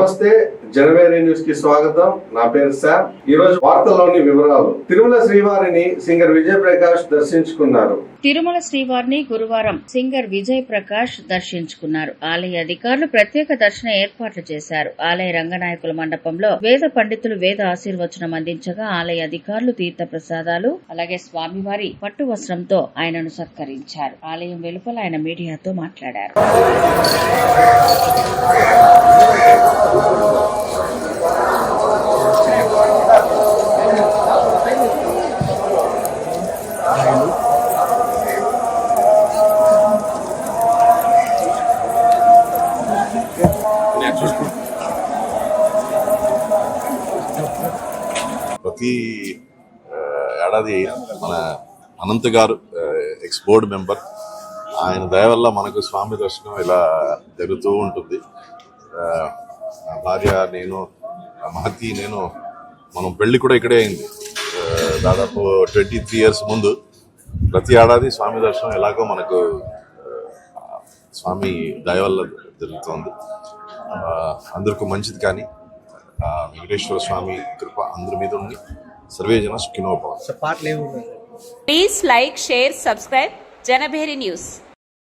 నమస్తే జనవేరి న్యూస్కి స్వాగతం. నా పేరు శామ్. ఈ రోజు వార్తల్లోని వివరాలు. తిరుమల శ్రీవారిని సింగర్ విజయ్ ప్రకాష్ దర్శించుకున్నారు. తిరుమల శ్రీవారిని గురువారం సింగర్ విజయ్ ప్రకాష్ దర్శించుకున్నారు. ఆలయ అధికారులు ప్రత్యేక దర్శన ఏర్పాట్లు చేశారు. ఆలయ రంగనాయకుల మండపంలో వేద పండితులు వేద ఆశీర్వచనం అందించగా ఆలయ అధికారులు తీర్థ ప్రసాదాలు అలాగే స్వామివారి పట్టు వస్త్రంతో ఆయనను సత్కరించారు. ఆలయం వెలుపల ఆయన మీడియాతో మాట్లాడారు. ప్రతి ఏడాది మన అనంత్ గారు ఎక్స్ మెంబర్ ఆయన దయ వల్ల మనకు స్వామి దర్శనం ఇలా జరుగుతూ ఉంటుంది. ఆ, నా భార్య నేను మహతి నేను మనం పెళ్ళి కూడా ఇక్కడే అయింది. దాదాపు ట్వంటీ త్రీ ఇయర్స్ ముందు ప్రతి ఏడాది స్వామి దర్శనం ఎలాగో మనకు స్వామి దయ వల్ల జరుగుతుంది అందరికీ మంచిది కానీ ఆ, వెంకటేశ్వర స్వామి కృప అందరి మీద ఉండి సర్వేజన సుఖినోభవ పాటలు ఏమి ఉన్నాయి Please like, share, subscribe. Janabheri News.